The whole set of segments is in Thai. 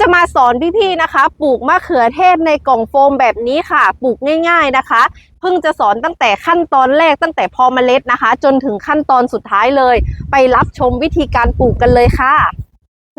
จะมาสอนพี่ๆนะคะ ปลูกมะเขือเทศในกล่องโฟมแบบนี้ค่ะ ปลูกง่ายๆนะคะ เพิ่งจะสอนตั้งแต่ขั้นตอนแรกตั้งแต่พอเมล็ดนะคะ จนถึงขั้นตอนสุดท้ายเลย ไปรับชมวิธีการปลูกกันเลยค่ะ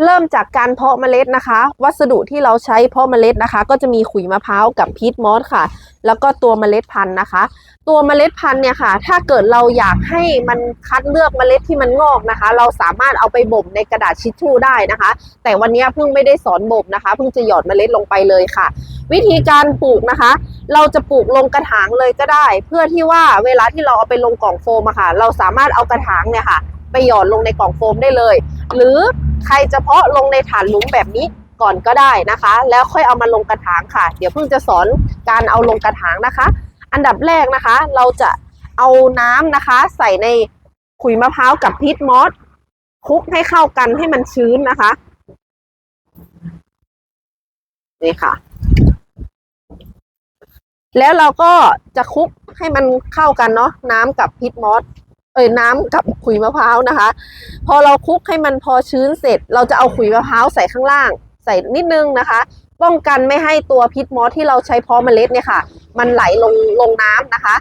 เริ่มจากการเพาะเมล็ดนะคะ วัสดุที่เราใช้เพาะเมล็ดนะคะ ก็จะมีขุยมะพร้าวกับพีทมอสค่ะ แล้วก็ตัวเมล็ดพันธุ์นะคะ ตัวเมล็ดพันธุ์เนี่ยค่ะ ถ้าเกิดเราอยากให้มันคัดเลือกเมล็ดที่มันงอกนะคะ เราสามารถเอาไปบ่มในกระดาษชิชชู่ได้นะคะ แต่วันนี้เพิ่งไม่ได้สอนบ่มนะคะเพิ่งจะหยอดเมล็ดลงไปเลยค่ะ วิธีการปลูกนะคะ เราจะปลูกลงกระถางเลยก็ได้ เพื่อที่ว่าเวลาที่เราเอาไปลงกล่องโฟมอะค่ะ เราสามารถเอากระถางเนี่ยค่ะ ไปหยอดลงในกล่องโฟมได้เลย หรือ ใครจะเพาะลงในถาดหลุมแบบนี้ก่อนก็ได้นะคะ แล้วค่อยเอามาลงกระถางค่ะ เดี๋ยวเพิ่งจะสอนการเอาลงกระถางนะคะ อันดับแรกนะคะ เราจะเอาน้ำนะคะ ใส่ในขุยมะพร้าวกับพีทมอสคลุกให้เข้ากันให้มันชื้นนะคะนี่ค่ะ แล้วเราก็จะคลุกให้มันเข้ากันเนาะน้ำกับพีทมอส เอ้ยน้ำกับขุยมะพร้าวนะคะ พอเราคลุกให้มันพอชื้นเสร็จ เราจะเอาขุยมะพร้าวใส่ข้างล่าง ใส่นิดนึงนะคะ ป้องกันไม่ให้ตัวพิษมอสที่เราใช้เพาะเมล็ดเนี่ยค่ะ มันไหลลงลงน้ำนะคะ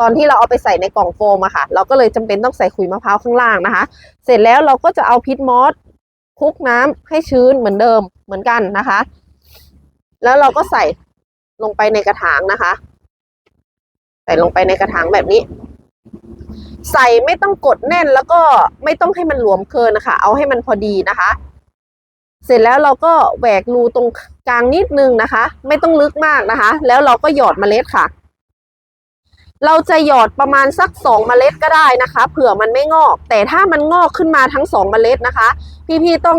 ตอนที่เราเอาไปใส่ในกล่องโฟมอะค่ะ เราก็เลยจำเป็นต้องใส่ขุยมะพร้าวข้างล่างนะคะ เสร็จแล้วเราก็จะเอาพิษมอสคลุกน้ำให้ชื้นเหมือนเดิมเหมือนกันนะคะ แล้วเราก็ใส่ลงไปในกระถางนะคะ ใส่ลงไปในกระถางแบบนี้ ใส่ไม่ต้องกดแน่นแล้วก็ไม่ต้องให้มันหลวมเกินนะคะ เอาให้มันพอดีนะคะ เสร็จแล้วเราก็แหวกรูตรงกลางนิดนึงนะคะ ไม่ต้องลึกมากนะคะ แล้วเราก็หยอดเมล็ดค่ะ เราจะหยอดประมาณสักสองเมล็ดก็ได้นะคะ เผื่อมันไม่งอก แต่ถ้ามันงอกขึ้นมาทั้งสองเมล็ดนะคะ พี่ๆต้อง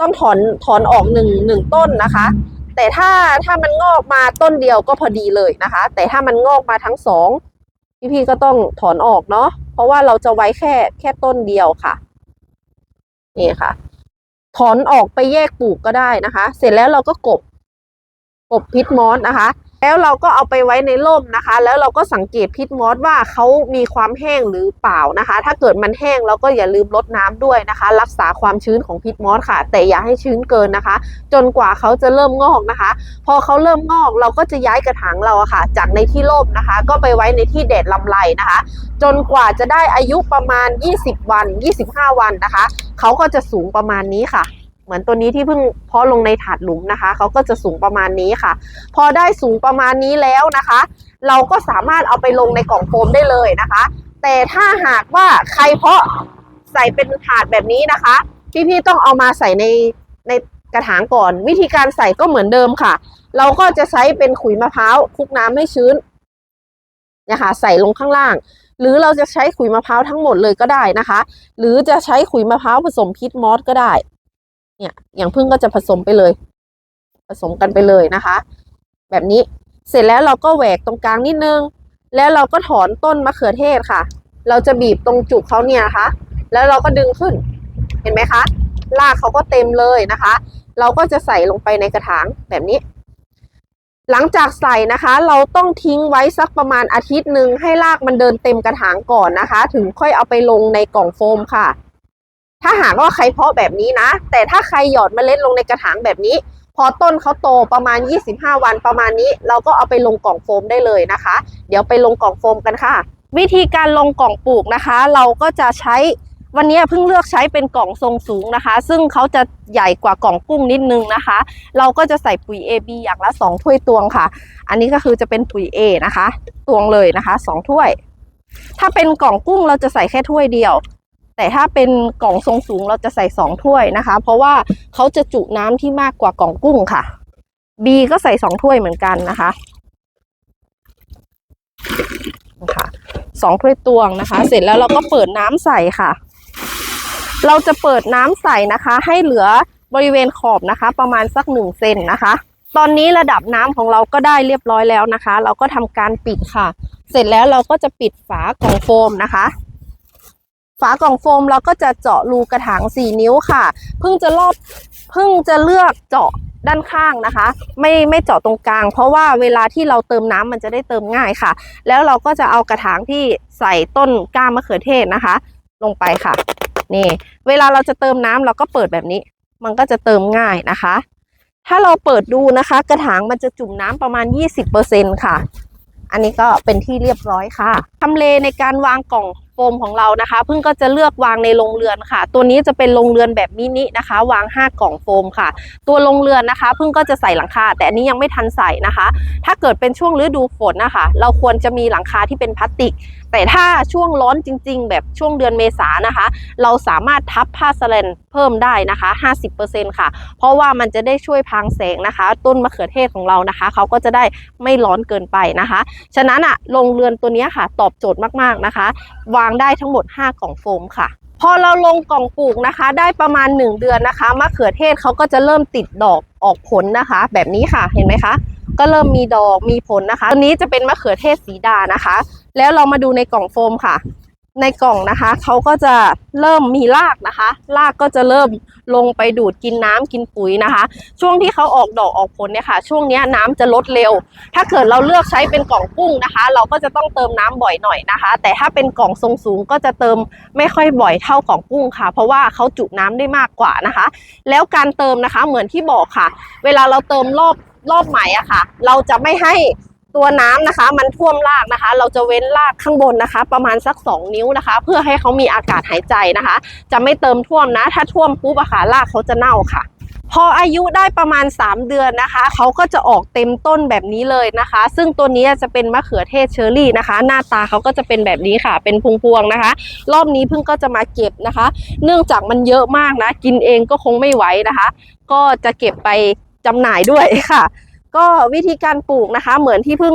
ต้องถอนถอนออกหนึ่งหนึ่งต้นนะคะ แต่ถ้าถ้ามันงอกมาต้นเดียวก็พอดีเลยนะคะ แต่ถ้ามันงอกมาทั้งสองพี่ๆก็ต้องถอนออกเนาะ ราะว่าเราจะไว้แค่แค่ต้นเดียวค่ะ นี่ค่ะ ถอนออกไปแยกปลูกก็ได้นะคะ เสร็จแล้วเราก็กบ กบพิษมอสนะคะ แล้วเราก็เอาไปไว้ในร่มนะคะ แล้วเราก็สังเกตพิษมอสว่าเขามีความแห้งหรือเปล่านะคะ ถ้าเกิดมันแห้งเราก็อย่าลืมลดน้ำด้วยนะคะ รักษาความชื้นของพิษมอสค่ะ แต่อย่าให้ชื้นเกินนะคะ จนกว่าเขาจะเริ่มงอกนะคะ พอเขาเริ่มงอกเราก็จะย้ายกระถางเราอะค่ะ จากในที่ร่มนะคะ ก็ไปไว้ในที่แดดลำไรนะคะ จนกว่าจะได้อายุประมาณ 20 วัน 25 วันนะคะ เขาก็จะสูงประมาณนี้ค่ะ เหมือนตัวนี้ที่เพิ่งเพาะลงในถาดหลุมนะคะเขาก็จะสูงประมาณนี้ค่ะ พอได้สูงประมาณนี้แล้วนะคะ เราก็สามารถเอาไปลงในกล่องโฟมได้เลยนะคะ แต่ถ้าหากว่าใครเพาะใส่เป็นถาดแบบนี้นะคะ พี่ๆต้องเอามาใส่ในในกระถางก่อน วิธีการใส่ก็เหมือนเดิมค่ะ เราก็จะใช้เป็นขุยมะพร้าวคลุกน้ำให้ชื้นนี่ยค่ะใส่ลงข้างล่าง หรือเราจะใช้ขุยมะพร้าวทั้งหมดเลยก็ได้นะคะ หรือจะใช้ขุยมะพร้าวผสมพิษมอสก็ได้ เนี่ยอย่างพึ่งก็จะผสมไปเลย ผสมกันไปเลยนะคะ แบบนี้เสร็จแล้วเราก็แหวกตรงกลางนิดนึง แล้วเราก็ถอนต้นมะเขือเทศค่ะ เราจะบีบตรงจุกเขาเนี่ยนะคะแล้วเราก็ดึงขึ้น เห็นไหมคะรากเขาก็เต็มเลยนะคะ เราก็จะใส่ลงไปในกระถางแบบนี้ หลังจากใส่นะคะ เราต้องทิ้งไว้สักประมาณอาทิตย์หนึ่งให้รากมันเดินเต็มกระถางก่อนนะคะ ถึงค่อยเอาไปลงในกล่องโฟมค่ะ ถ้าหากว่าใครเพาะแบบนี้นะ แต่ถ้าใครหยอดเมล็ดลงในกระถางแบบนี้ พอต้นเขาโตประมาณ 25 วันประมาณนี้ เราก็เอาไปลงกล่องโฟมได้เลยนะคะ เดี๋ยวไปลงกล่องโฟมกันค่ะ วิธีการลงกล่องปลูกนะคะ เราก็จะใช้วันนี้เพิ่งเลือกใช้เป็นกล่องทรงสูงนะคะ ซึ่งเขาจะใหญ่กว่ากล่องกุ้งนิดนึงนะคะ เราก็จะใส่ปุ๋ย AB อย่างละ 2 ถ้วยตวงค่ะ อันนี้ก็คือจะเป็นปุ๋ย A นะคะ ตวงเลยนะคะ 2 ถ้วย ถ้าเป็นกล่องกุ้งเราจะใส่แค่ถ้วยเดียว แต่ถ้าเป็นกล่องทรงสูงเราจะใส่สองถ้วยนะคะ เพราะว่าเขาจะจุน้ำที่มากกว่ากล่องกุ้งค่ะ B ก็ใส่สองถ้วยเหมือนกันนะคะนะคะสองถ้วยตวงนะคะ เสร็จแล้วเราก็เปิดน้ำใส่ค่ะ เราจะเปิดน้ำใส่นะคะ ให้เหลือบริเวณขอบนะคะ ประมาณสักหนึ่งเซนนะคะ ตอนนี้ระดับน้ำของเราก็ได้เรียบร้อยแล้วนะคะ เราก็ทำการปิดค่ะ เสร็จแล้วเราก็จะปิดฝากล่องโฟมนะคะ ฝากล่องโฟมเราก็จะเจาะรูกระถาง 4 นิ้วค่ะ เพิ่งจะรอบเพิ่งจะเลือกเจาะด้านข้างนะคะ ไม่ไม่เจาะตรงกลาง เพราะว่าเวลาที่เราเติมน้ำมันจะได้เติมง่ายค่ะ แล้วเราก็จะเอากระถางที่ใส่ต้นก้ามะเขือเทศนะคะ ลงไปค่ะ นี่ เวลาเราจะเติมน้ำเราก็เปิดแบบนี้ มันก็จะเติมง่ายนะคะ ถ้าเราเปิดดูนะคะ กระถางมันจะจุ่มน้ำประมาณ 20%ค่ะ อันนี้ก็เป็นที่เรียบร้อยค่ะทำเลในการวางกล่อง ฟมของเรานะคะ เพิ่งก็จะเลือกวางในโรงเรือนค่ะ ตัวนี้จะเป็นโรงเรือนแบบมินินะคะ วาง 5 กล่องโฟมค่ะ ตัวโรงเรือนนะคะ เพิ่งก็จะใส่หลังคา แต่อันนี้ยังไม่ทันใส่นะคะ ถ้าเกิดเป็นช่วงฤดูฝนนะคะ เราควรจะมีหลังคาที่เป็นพลาสติก แต่ถ้าช่วงร้อนจริง ๆ แบบช่วงเดือนเมษานะคะ เราสามารถทับผ้าสแลนเพิ่มได้นะคะ 50%ค่ะ เพราะว่ามันจะได้ช่วยพรางแสงนะคะ ต้นมะเขือเทศของเรานะคะ เขาก็จะได้ไม่ร้อนเกินไปนะคะ ฉะนั้นอะโรงเรือนตัวนี้ค่ะ ตอบโจทย์มากๆนะคะ วางได้ทั้งหมด 5 กล่องโฟมค่ะพอเราลงกล่องปลูกนะคะ ได้ประมาณ 1 เดือนนะคะมะเขือเทศเขาก็จะเริ่มติดดอกออกผลนะคะ แบบนี้ค่ะเห็นไหมคะ ก็เริ่มมีดอกมีผลนะคะ ตัวนี้จะเป็นมะเขือเทศสีดานะคะ แล้วเรามาดูในกล่องโฟมค่ะ ในกล่องนะคะเขาก็จะเริ่มมีรากนะคะ รากก็จะเริ่มลงไปดูดกินน้ำกินปุ๋ยนะคะ ช่วงที่เขาออกดอกออกผลเนี่ยค่ะ ช่วงนี้น้ำจะลดเร็ว ถ้าเกิดเราเลือกใช้เป็นกล่องกุ้งนะคะ เราก็จะต้องเติมน้ำบ่อยหน่อยนะคะ แต่ถ้าเป็นกล่องทรงสูงก็จะเติมไม่ค่อยบ่อยเท่ากล่องกุ้งค่ะ เพราะว่าเขาจุน้ำได้มากกว่านะคะ แล้วการเติมนะคะเหมือนที่บอกค่ะ เวลาเราเติมรอบ รอบใหม่อะค่ะ เราจะไม่ให้ตัวน้ำนะคะ มันท่วมรากนะคะ เราจะเว้นรากข้างบนนะคะ ประมาณสัก 2 นิ้วนะคะ เพื่อให้เขามีอากาศหายใจนะคะ จะไม่เติมท่วมนะ ถ้าท่วมปุ๊บอะค่ะรากเขาจะเน่าค่ะ พออายุได้ประมาณ 3 เดือนนะคะเขาก็จะออกเต็มต้นแบบนี้เลยนะคะ ซึ่งตัวนี้จะเป็นมะเขือเทศเชอรี่นะคะ หน้าตาเขาก็จะเป็นแบบนี้ค่ะ เป็นพวงๆนะคะ รอบนี้เพิ่งก็จะมาเก็บนะคะ เนื่องจากมันเยอะมากนะ กินเองก็คงไม่ไหวนะคะ ก็จะเก็บไป จำหน่ายด้วยค่ะ ก็วิธีการปลูกนะคะ เหมือนที่เพิ่ง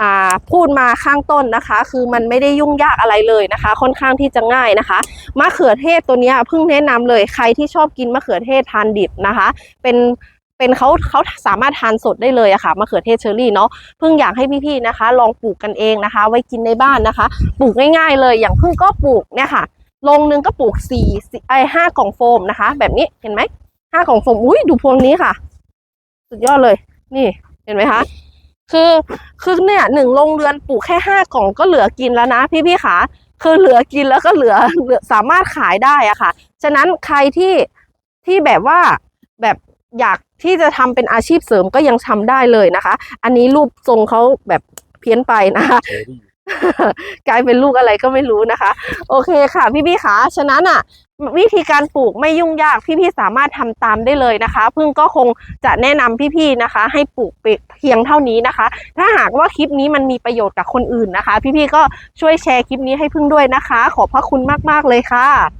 อ่าพูดมาข้างต้นนะคะ คือมันไม่ได้ยุ่งยากอะไรเลยนะคะ ค่อนข้างที่จะง่ายนะคะมะเขือเทศตัวนี้เพิ่งแนะนำเลยใครที่ชอบกินมะเขือเทศทานดิบนะคะ เป็นเป็นเขาเขาสามารถทานสดได้เลยอะค่ะมะเขือเทศเชอรี่เนาะเพิ่งอยากให้พี่ๆนะคะ ลองปลูกกันเองนะคะ ไว้กินในบ้านนะคะ ปลูกง่ายๆ เลยอย่างเพิ่งก็ปลูกเนี่ยค่ะลงนึงก็ปลูกสี่สี่ไอห้ากล่องโฟมนะคะ แบบนี้เห็นไหมห้ากล่องโฟมอุ้ยดูพวงนี้ค่ะ สุดยอดเลย นี่เห็นไหมคะ คือคือเนี่ยหนึ่งโรงเรือนปลูกแค่ห้ากล่องก็เหลือกินแล้วนะพี่พี่ๆขาคือเหลือกินแล้วก็เหลือเหลือสามารถขายได้อะค่ะ ฉะนั้นใครที่ที่แบบว่าแบบอยากที่จะทำเป็นอาชีพเสริมก็ยังทำได้เลยนะคะ อันนี้รูปทรงเขาแบบเพี้ยนไปนะคะ กลายเป็นลูกอะไรก็ไม่รู้นะคะ โอเคค่ะ พี่พี่ๆคะฉะนั้นอะ วิธีการปลูกไม่ยุ่งยากพี่พี่สามารถทำตามได้เลยนะคะ พึ่งก็คงจะแนะนำพี่ๆนะคะ ให้ปลูกเพียงเท่านี้นะคะ ถ้าหากว่าคลิปนี้มันมีประโยชน์กับคนอื่นนะคะ พี่ๆก็ช่วยแชร์คลิปนี้ให้พึ่งด้วยนะคะ ขอบพระคุณมากๆเลยค่ะ